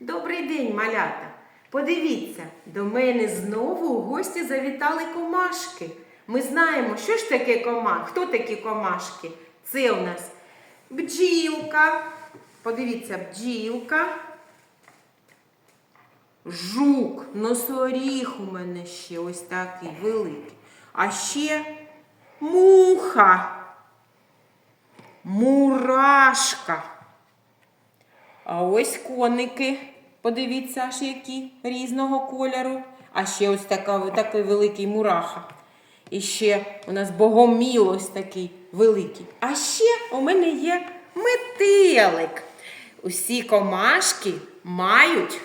Добрий день, малята! Подивіться, до мене знову у гості завітали комашки. Ми знаємо, що ж таке комах. Хто такі комашки? Це у нас бджілка. Подивіться, бджілка. Жук, носоріг у мене ще ось такий великий. А ще муха, мурашка. А ось коники. Подивіться, аж які різного кольору. А ще ось така, такий великий мураха. І ще у нас богоміл ось такий великий. А ще у мене є метелик. Усі комашки мають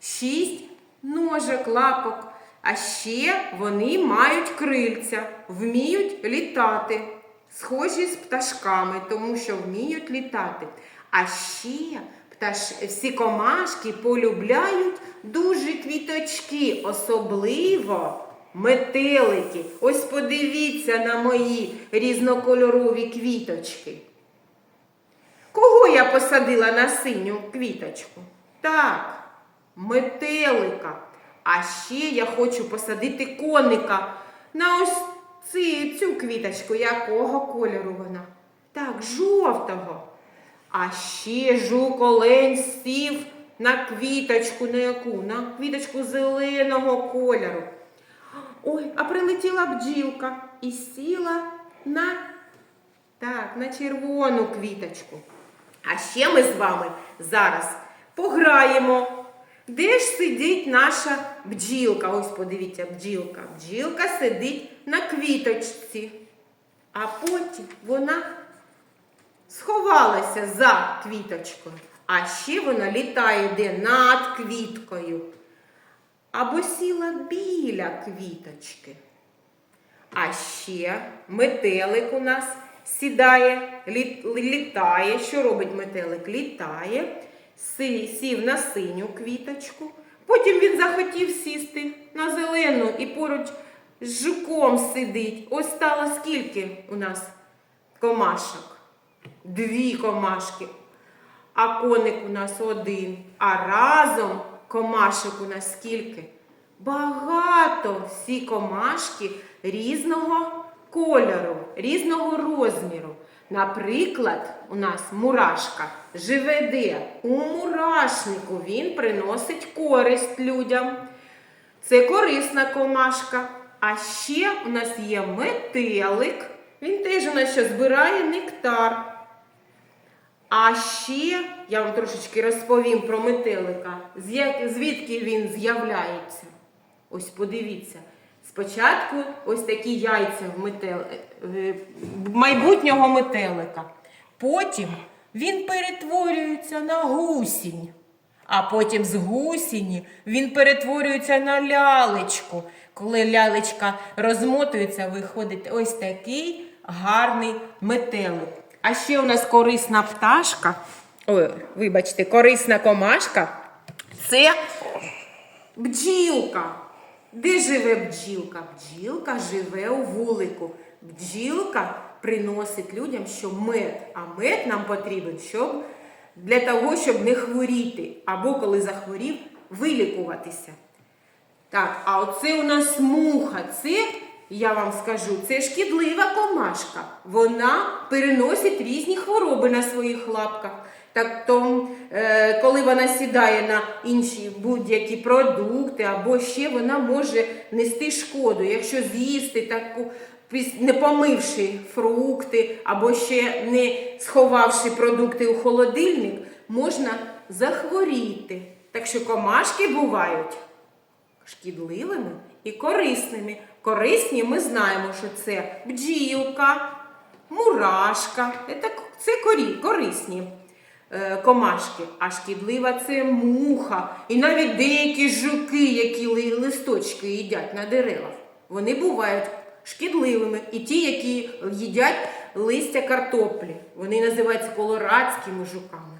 шість ножок, лапок. А ще вони мають крильця, вміють літати, схожі з пташками, тому що вміють літати. А ще пташ... всі комашки полюбляють дуже квіточки, особливо метелики. Ось подивіться на мої різнокольорові квіточки. Кого я посадила на синю квіточку? Так, метелика. А ще я хочу посадити коника на ось ці, цю квіточку. Якого кольору вона? Так, жовтого. А ще жук олень сів на квіточку, на яку? На квіточку зеленого кольору. Ой, а прилетіла бджілка і сіла на, так, на червону квіточку. А ще ми з вами зараз пограємо. Де ж сидить наша бджілка? Ось подивіться, бджілка. Бджілка сидить на квіточці. А потім вона сховалася за квіточкою. А ще вона літає де над квіткою. Або сіла біля квіточки. А ще метелик у нас сідає, літ- літає. Що робить метелик? Літає, сів на синю квіточку. Потім він захотів сісти на зелену і поруч з жуком сидить. Ось стало скільки у нас комашок? Дві комашки. А коник у нас один. А разом комашок у нас скільки? Багато всі комашки різного кольору, різного розміру. Наприклад, у нас мурашка живе де? У мурашнику він приносить користь людям. Це корисна комашка. А ще у нас є метелик. Він теж у нас що збирає нектар. А ще я вам трошечки розповім про метелика, звідки він з'являється. Ось подивіться. Спочатку ось такі яйця в метел... майбутнього метелика. Потім він перетворюється на гусінь. А потім з гусіні він перетворюється на лялечку. Коли лялечка розмотується, виходить ось такий гарний метелик. А ще у нас корисна пташка. Ой, вибачте, корисна комашка. Це бджілка. Де живе бджілка? Бджілка живе у вулику. Бджілка приносить людям, що мед. А мед нам потрібен, щоб для того, щоб не хворіти. Або коли захворів, вилікуватися. Так, а оце у нас муха. Це, я вам скажу, це шкідлива комашка. Вона переносить різні хвороби на своїх лапках. Так то, е, коли вона сідає на інші будь-які продукти, або ще вона може нести шкоду, якщо з'їсти таку, не помивши фрукти, або ще не сховавши продукти у холодильник, можна захворіти. Так що комашки бувають шкідливими і корисними. Корисні ми знаємо, що це бджілка, мурашка. Це, це корисні е, комашки. А шкідлива це муха. І навіть деякі жуки, які листочки їдять на деревах, вони бувають шкідливими. І ті, які їдять листя картоплі. Вони називаються колорадськими жуками.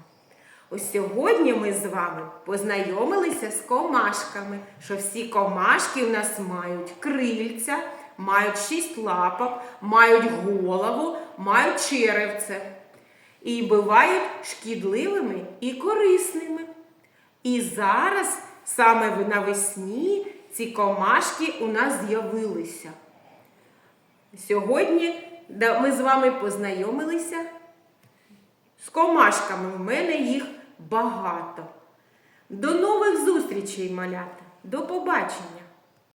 Ось сьогодні ми з вами познайомилися з комашками, що всі комашки у нас мають крильця, мають шість лапок, мають голову, мають черевце. І бувають шкідливими і корисними. І зараз саме навесні ці комашки у нас з'явилися. Сьогодні ми з вами познайомилися з комашками. в мене їх багато. До нових зустрічей, малята. До побачення!